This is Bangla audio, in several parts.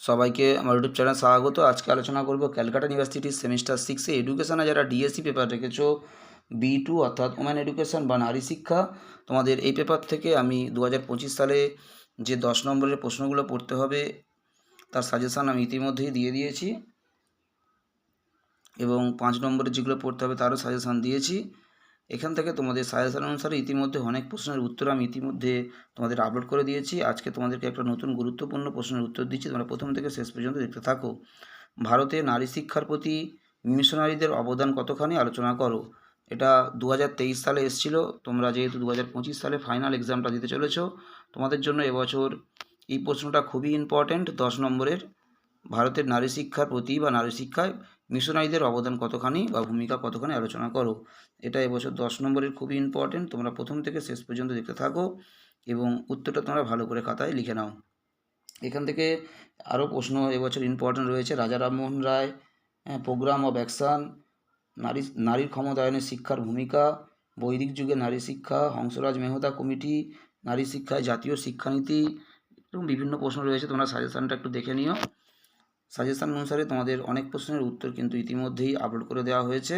সবাইকে আমার ইউটিউব চ্যানেল স্বাগত। আজকে আলোচনা করব ক্যালকাটা ইউনিভার্সিটির সেমিস্টার সিক্সে এডুকেশনে যারা ডিএসসি পেপার রেখেছো বি টু অর্থাৎ ওম্যান এডুকেশন বা নারী শিক্ষা, তোমাদের এই পেপার থেকে আমি দু হাজার পঁচিশ সালে যে দশ নম্বরের প্রশ্নগুলো পড়তে হবে, তার সাজেশান আমি ইতিমধ্যেই দিয়ে দিয়েছি এবং পাঁচ নম্বরের যেগুলো পড়তে হবে তারও সাজেশান দিয়েছি। এখান থেকে তোমাদের সাজেশান অনুসারে ইতিমধ্যে অনেক প্রশ্নের উত্তর আমি ইতিমধ্যে তোমাদের আপলোড করে দিয়েছি। আজকে তোমাদেরকে একটা নতুন গুরুত্বপূর্ণ প্রশ্নের উত্তর দিচ্ছি। তোমরা প্রথম থেকে শেষ পর্যন্ত দেখতে থাকো। ভারতে নারী শিক্ষার প্রতি মিশনারিদের অবদান কতখানি আলোচনা করো। এটা দু হাজার তেইশ সালে এসেছিল। তোমরা যেহেতু দু হাজার পঁচিশ সালে ফাইনাল এক্সামটা দিতে চলেছো, তোমাদের জন্য এবছর এই প্রশ্নটা খুবই ইম্পর্ট্যান্ট দশ নম্বরের, ভারতের নারী শিক্ষার প্রতি বা নারী শিক্ষায় মিশনারিদের অবদান কতখানি বা ভূমিকা কতখানি আলোচনা করো। এটা এবছর দশ নম্বরের খুবই ইম্পর্টেন্ট তোমরা প্রথম থেকে শেষ পর্যন্ত দেখতে থাকো এবং উত্তরটা তোমরা ভালো করে খাতায় লিখে নাও। এখান থেকে আরও প্রশ্ন এবছর ইম্পর্টেন্ট রয়েছে। Raja Rammohan Roy programme of action নারী, নারীর ক্ষমতায়নে শিক্ষার ভূমিকা, বৈদিক যুগে নারী শিক্ষা, হংসরাজ মেহতা কমিটি, নারী শিক্ষায় জাতীয় শিক্ষানীতি এবং বিভিন্ন প্রশ্ন রয়েছে। তোমরা সাজেশানটা একটু দেখে নিও। সাজেশান অনুসারে তোমাদের অনেক প্রশ্নের উত্তর কিন্তু ইতিমধ্যেই আপলোড করে দেওয়া হয়েছে।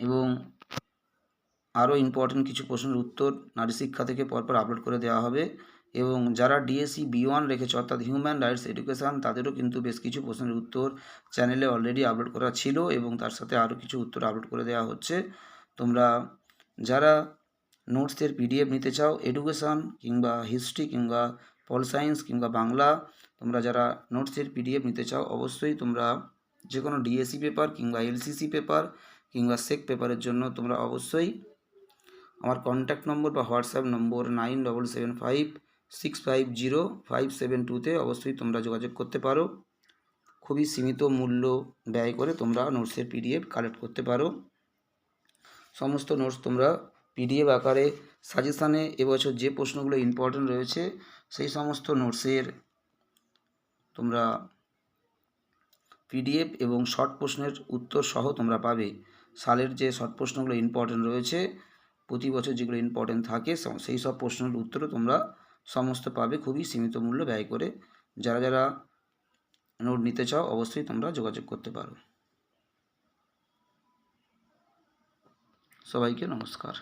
এবং আরও ইম্পর্টেন্ট কিছু প্রশ্নের উত্তর নারী শিক্ষা থেকে পরপর আপলোড করে দেওয়া হবে। এবং যারা ডিএসসি বি ওয়ান রেখেছে, অর্থাৎ হিউম্যান রাইটস এডুকেশান তাদেরও কিন্তু বেশ কিছু প্রশ্নের উত্তর চ্যানেলে অলরেডি আপলোড করা ছিল এবং তার সাথে আরও কিছু উত্তর আপলোড করে দেওয়া হচ্ছে। তোমরা যারা নোটসের পিডিএফ নিতে চাও এডুকেশান কিংবা হিস্ট্রি কিংবা পল সায়েন্স কিংবা বাংলা, তোমরা যারা নোটসের পিডিএফ নিতে চাও, অবশ্যই তোমরা যে কোনো ডিএসসি পেপার কিংবা এলসিসি পেপার কিংবা সেক পেপারের জন্য তোমরা অবশ্যই আমার কন্ট্যাক্ট নম্বর বা WhatsApp number nine double seven five six five zero five seven টুতে অবশ্যই তোমরা যোগাযোগ করতে পারো। খুবই সীমিত মূল্য ব্যয় করে তোমরা নোটসের পিডিএফ কালেক্ট করতে পারো। সমস্ত নোটস তোমরা পিডিএফ আকারে সাজেশানে এবছর যে প্রশ্নগুলো ইম্পর্টেন্ট রয়েছে সেই সমস্ত নোটসের তোমরা পিডিএফ এবং শর্ট প্রশ্নের উত্তর সহ তোমরা পাবে। সালের যে শর্ট প্রশ্নগুলো ইম্পর্টেন্ট রয়েছে, প্রতি বছর যেগুলো ইম্পর্টেন্ট থাকে সেই সব প্রশ্নের উত্তরও তোমরা সমস্ত পাবে খুবই সীমিত মূল্য ব্যয় করে। যারা যারা নোট নিতে চাও, অবশ্যই তোমরা যোগাযোগ করতে পারো। সবাইকে নমস্কার।